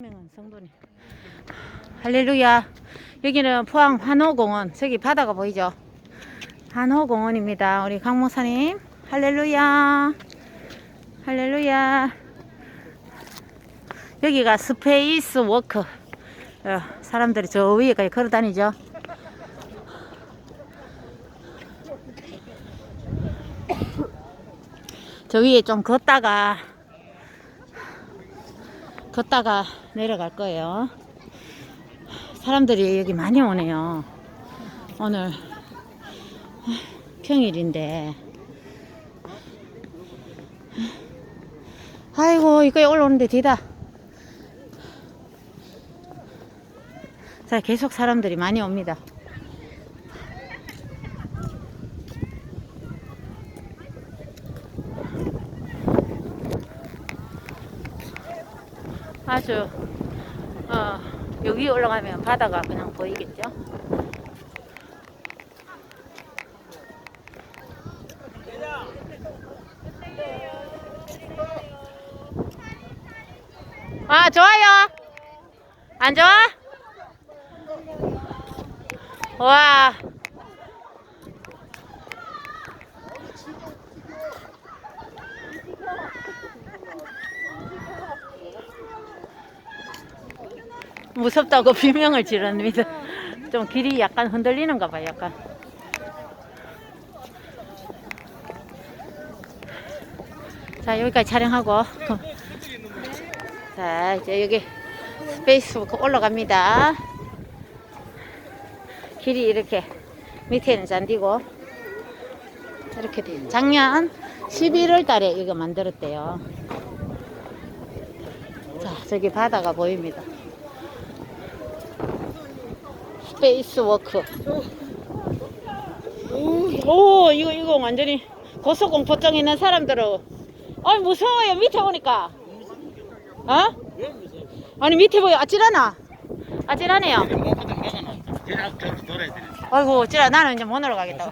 명은 성도님. 할렐루야. 여기는 포항 환호공원. 저기 바다가 보이죠? 환호공원입니다. 우리 강목사님. 할렐루야. 할렐루야. 여기가 스페이스 워크. 어, 사람들이 저 위에까지 걸어 다니죠. 저 위에 좀 걷다가 걷다가 내려갈 거예요. 사람들이 여기 많이 오네요. 오늘 평일인데. 아이고, 이거에 올라오는데 뒤다. 자, 계속 사람들이 많이 옵니다. 아주 어, 여기 올라가면 바다가 그냥 보이겠죠? 아 좋아요. 안 좋아? 와. 무섭다고 비명을 지릅니다. 좀 길이 약간 흔들리는가 봐요, 약간. 자, 여기까지 촬영하고. 자, 이제 여기 스페이스부터 올라갑니다. 길이 이렇게 밑에는 잔디고 이렇게 돼. 작년 11월 달에 이거 만들었대요. 자, 저기 바다가 보입니다. 스페이스 워크. 오, 이거, 이거 완전히 고소공포증 있는 사람들은. 아니, 무서워요. 밑에 보니까. 어? 아니, 밑에 보여. 아찔하나? 아찔하네요. 저기 돌아야 돼. 아이고, 어찌라 나는 이제 못 올라가겠다.